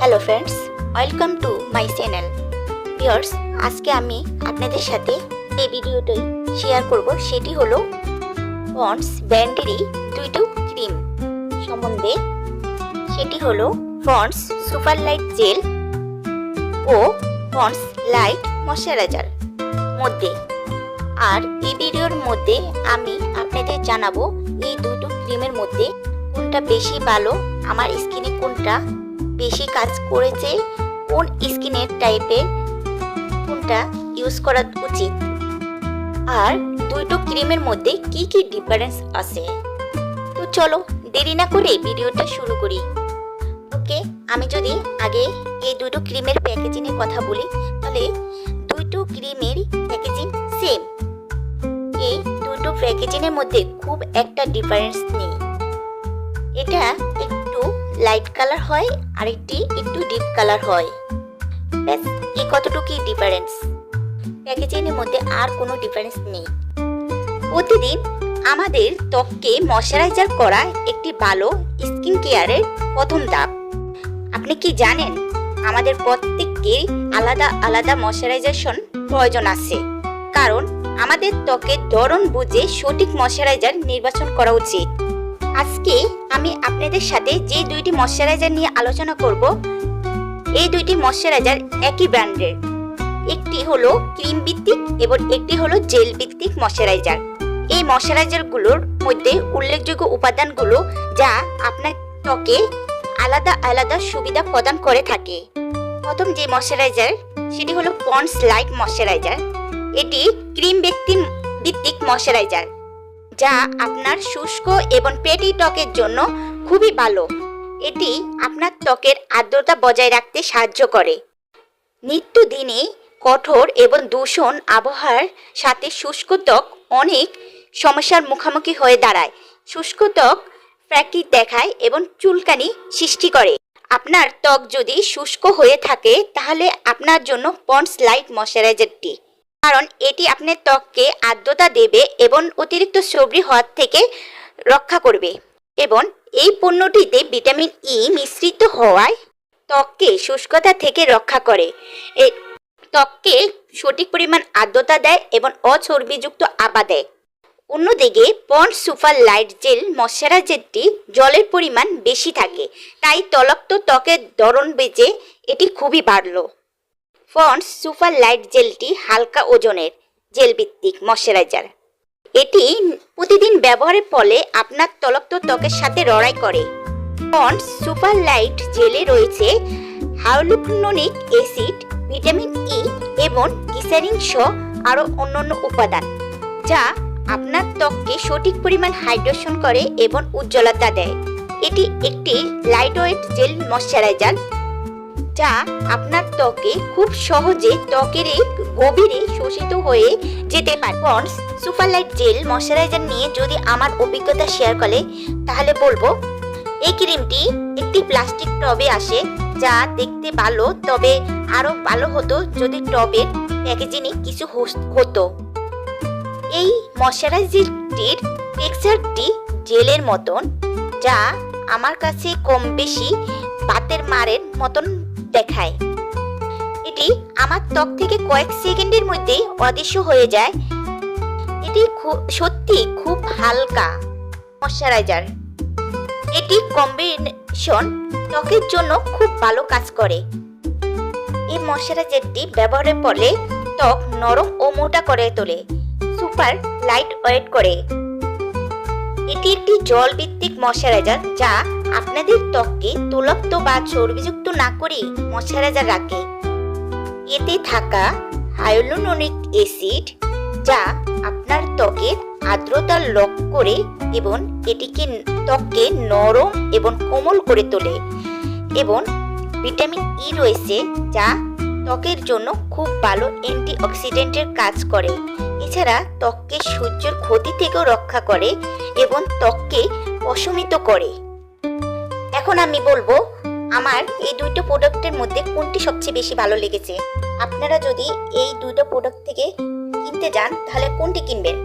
Hello friends welcome to my channel viewers আজকে আমি আপনাদের সাথে এই ভিডিওটাই শেয়ার করব। সেটি হলো পন্ডস ব্র্যান্ডেরই দুইটো ক্রিম সম্বন্ধে। সেটি হলো পন্ডস সুপার লাইট জেল ও পন্ডস লাইট ময়শ্চারাইজার মধ্যে। আর এই ভিডিওর মধ্যে আমি আপনাদের জানাব এই দুটো ক্রিমের মধ্যে কোনটা বেশি ভালো, আমার স্কিনে কোনটা বেশি কাজ করেছে কোন স্কিনের টাইপের কোনটা ইউজ করা উচিত? আর দুটো ক্রিমের মধ্যে কি কি ডিফারেন্স আছে? তো চলো, দেরি না করে ভিডিওটা শুরু করি। ওকে, আমি যদি আগে এই দুটো ক্রিমের প্যাকেজিংয়ের কথা বলি, তাহলে দুটো ক্রিমের প্যাকেজিং সেম এই দুটো প্যাকেজিংয়ের মধ্যে খুব একটা ডিফারেন্স নেই। এটা লাইট কালার হয় আর একটি একটু ডিপ কালার হয়। ব্যাস, এই কতটুকুই ডিফারেন্স প্যাকেজিংয়ের মধ্যে আর কোনো ডিফারেন্স নেই। প্রতিদিন আমাদের ত্বককে ময়শ্চারাইজার করা একটি ভালো স্কিন কেয়ারের প্রথম ধাপ। আপনি কি জানেন, আমাদের প্রত্যেককে আলাদা আলাদা ময়শ্চারাইজেশন প্রয়োজন আছে। কারণ আমাদের ত্বকের ধরন বুঝে সঠিক ময়শ্চারাইজার নির্বাচন করা উচিত। আজকে আমি আপনাদের সাথে যে দুইটি ময়শ্চারাইজার নিয়ে আলোচনা করব, এই দুইটি ময়শ্চারাইজার একই ব্র্যান্ডের। একটি হলো ক্রিম ভিত্তিক এবং একটি হলো জেল ভিত্তিক ময়শ্চারাইজার। এই ময়শ্চারাইজারগুলোর মধ্যে উল্লেখযোগ্য উপাদানগুলো যা আপনার ত্বকে আলাদা আলাদা সুবিধা প্রদান করে থাকে। প্রথম যে ময়শ্চারাইজার, সেটি হলো পন্ডস লাইট ময়শ্চারাইজার। এটি ক্রিম ব্যক্তি ভিত্তিক ময়শ্চারাইজার। যা আপনার শুষ্ক এবং পেটি ত্বকের জন্য খুবই ভালো। এটি আপনার ত্বকের আর্দ্রতা বজায় রাখতে সাহায্য করে। নিত্যদিনে কঠোর এবং দূষণ আবহাওয়ার সাথে শুষ্ক ত্বক অনেক সমস্যার মুখোমুখি হয়ে দাঁড়ায়। শুষ্ক ত্বক প্রাকৃত দেখায় এবং চুলকানি সৃষ্টি করে। আপনার ত্বক যদি শুষ্ক হয়ে থাকে, তাহলে আপনার জন্য পন্ডস লাইট ময়শ্চারাইজারটি। কারণ এটি আপনার ত্বককে আর্দ্রতা দেবে এবং অতিরিক্ত সবরি হওয়ার থেকে রক্ষা করবে। এবং এই পণ্যটিতে ভিটামিন ই মিশ্রিত হওয়ায় ত্বককে শুষ্কতা থেকে রক্ষা করে। এ ত্বককে সঠিক পরিমাণ আর্দ্রতা দেয় এবং অচর্বিযুক্ত আবা দেয়। অন্যদিকে পন্ড সুপার লাইট জেল ময়শ্চারাইজারটি জলের পরিমাণ বেশি থাকে, তাই তলক্ত ত্বকের ধরন বেঁচে এটি খুবই বাড়লো। পন্ডস সুপার লাইট জেলটি হালকা ওজনের জেল ভিত্তিক ময়শ্চারাইজার। এটি প্রতিদিন ব্যবহারের ফলে আপনার তলক্ত ত্বকের সাথে লড়াই করে। পন্ডস সুপার লাইট জেলে রয়েছে হাইলুরোনিক অ্যাসিড, ভিটামিন ই এবং গ্লিসারিন সহ আরও অন্যান্য উপাদান, যা আপনার ত্বককে সঠিক পরিমাণ হাইড্রেশন করে এবং উজ্জ্বলতা দেয়। এটি একটি লাইটওয়েট জেল ময়শ্চারাইজার যা আপনার ত্বকে খুব সহজে ত্বকের গভীরে শোষিত হয়ে যেতে পারে। পন্ডস সুপারলাইট জেল ময়শ্চারাইজার নিয়ে যদি আমার অভিজ্ঞতা শেয়ার করে, তাহলে বলব, এই ক্রিমটি একটি প্লাস্টিক টবে আসে যা দেখতে ভালো, তবে আরও ভালো হতো যদি টবের প্যাকেজিংয়ে কিছু হতো। এই ময়শ্চারাইজারটির টেক্সচারটি জেলের মতন, যা আমার কাছে কম বেশি বাতের মারের মতন দেখায়। এটি আমার ত্বক থেকে কয়েক সেকেন্ডের মধ্যে অদৃশ্য হয়ে যায়। এটি সত্যি খুব হালকা ময়শ্চারাইজার। এটি কম্বিনেশন ত্বকের জন্য খুব ভালো কাজ করে। এই ময়শ্চারাইজারটি ব্যবহারের ফলে ত্বক নরম ও মোটা করে তোলে, সুপার লাইট ওয়েট করে। এটি একটি জল ভিত্তিক ময়শ্চারাইজার যা আপনাদের ত্বককে তৈলাক্ত বা চর্বিযুক্ত না করে ময়শ্চারাইজার রাখে। এতে থাকা হাইলুরোনিক অ্যাসিড যা আপনার ত্বকের আর্দ্রতা লক করে এবং এটিকে ত্বককে নরম এবং কোমল করে তোলে এবং ভিটামিন ই রয়েছে যা ত্বকের জন্য খুব ভালো অ্যান্টিঅক্সিডেন্টের কাজ করে। এছাড়া ত্বককে সূর্যের ক্ষতি থেকেও রক্ষা করে এবং ত্বককে প্রশমিত করে। এখন আমি বলব, আমার এই দুটো প্রোডাক্টের মধ্যে কোনটি সবচেয়ে বেশি ভালো লেগেছে? আপনারা যদি এই দুটো প্রোডাক্ট থেকে কিনতে যান, তাহলে কোনটি কিনবেন?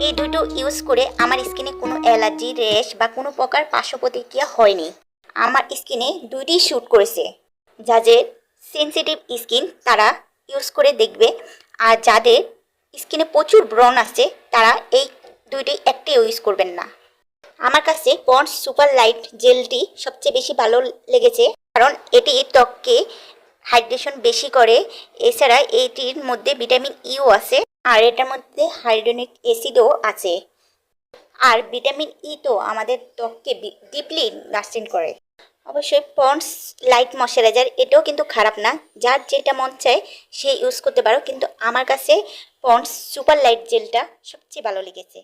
এই দুটো ইউজ করে আমার স্কিনে কোনো অ্যালার্জি র্যাশ বা কোনো প্রকার পার্শ্ব প্রতিক্রিয়া হয়নি। আমার স্কিনে দুইটি শ্যুট করেছে। যাদের সেন্সিটিভ স্কিন তারা ইউজ করে দেখবে। আর যাদের স্কিনে প্রচুর ব্রণ আছে তারা এই দুইটি একটি ইউজ করবেন না। আমার কাছে পন্ডস সুপার লাইট জেলটি সবচেয়ে বেশি ভালো লেগেছে, কারণ এটি ত্বককে হাইড্রেশন বেশি করে। এছাড়া এটির মধ্যে ভিটামিন ইও আছে, আর এটার মধ্যে হাইড্রোনিক অ্যাসিডও আছে। আর ভিটামিন ই তো আমাদের ত্বককে ডিপলি নার্সিং করে। অবশ্যই পন্ডস লাইট ময়শ্চারাইজার এটাও কিন্তু খারাপ না। যার যেটা মন চায়, সে ইউজ করতে পারো। কিন্তু আমার কাছে পন্ডস সুপার লাইট জেলটা সবচেয়ে ভালো লেগেছে।